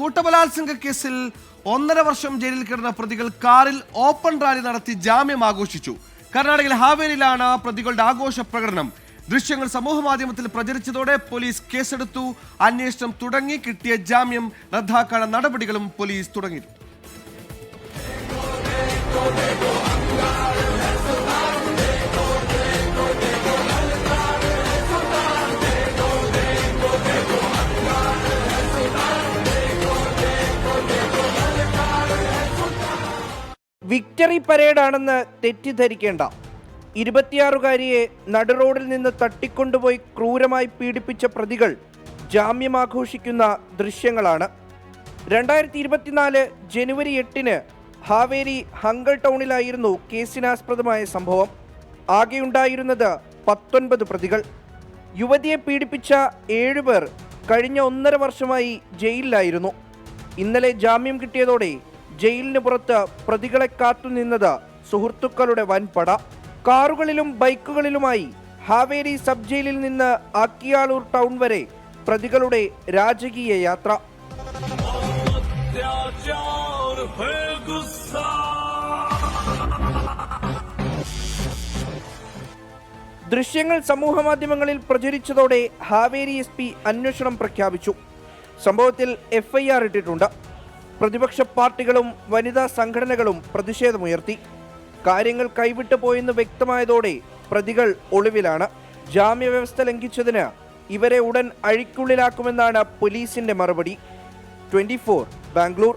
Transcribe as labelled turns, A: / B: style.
A: കൂട്ടബലാത്സംഗ കേസിൽ ഒന്നര വർഷം ജയിലിൽ കിടന്ന പ്രതികൾ കാറിൽ ഓപ്പൺ റാലി നടത്തി ജാമ്യം ആഘോഷിച്ചു. കർണാടകയിൽ ഹാവേരിയിലാണ് പ്രതികളുടെ ആഘോഷ പ്രകടനം. ദൃശ്യങ്ങൾ സമൂഹ മാധ്യമത്തിൽ പ്രചരിച്ചതോടെ പോലീസ് കേസെടുത്തു. അന്വേഷണം തുടങ്ങി കിട്ടിയ ജാമ്യം റദ്ദാക്കാനുള്ള നടപടികളും പോലീസ് തുടങ്ങി
B: വിക്ടറി പരേഡാണെന്ന് തെറ്റിദ്ധരിക്കേണ്ട. ഇരുപത്തിയാറുകാരിയെ നടുറോഡിൽ നിന്ന് തട്ടിക്കൊണ്ടുപോയി ക്രൂരമായി പീഡിപ്പിച്ച പ്രതികൾ ജാമ്യം ആഘോഷിക്കുന്ന ദൃശ്യങ്ങളാണ്. രണ്ടായിരത്തി ഇരുപത്തിനാല് ജനുവരി എട്ടിന് ഹാവേരി ഹങ്കൾ ടൗണിലായിരുന്നു കേസിനാസ്പദമായ സംഭവം. ആകെയുണ്ടായിരുന്നത് പത്തൊൻപത് പ്രതികൾ. യുവതിയെ പീഡിപ്പിച്ച ഏഴുപേർ കഴിഞ്ഞ ഒന്നര വർഷമായി ജയിലിലായിരുന്നു. ഇന്നലെ ജാമ്യം കിട്ടിയതോടെ ജയിലിന് പുറത്ത് പ്രതികളെ കാത്തുനിന്നത് സുഹൃത്തുക്കളുടെ വൻപട. കാറുകളിലും ബൈക്കുകളിലുമായി ഹാവേരി സബ് ജയിലിൽ നിന്ന് ആക്കിയാളൂർ ടൗൺ വരെ പ്രതികളുടെ രാജകീയ യാത്ര. ദൃശ്യങ്ങൾ സമൂഹമാധ്യമങ്ങളിൽ പ്രചരിച്ചതോടെ ഹാവേരി എസ് പി അന്വേഷണം പ്രഖ്യാപിച്ചു. സംഭവത്തിൽ എഫ്ഐആർ ഇട്ടിട്ടുണ്ട്. പ്രതിപക്ഷ പാർട്ടികളും വനിതാ സംഘടനകളും പ്രതിഷേധമുയർത്തി. കാര്യങ്ങൾ കൈവിട്ടു പോയെന്ന് വ്യക്തമായതോടെ പ്രതികൾ ഒളിവിലാണ്. ജാമ്യവ്യവസ്ഥ ലംഘിച്ചതിന് ഇവരെ ഉടൻ അഴിക്കുള്ളിലാക്കുമെന്നാണ് പോലീസിന്റെ മറുപടി. ട്വന്റി ബാംഗ്ലൂർ.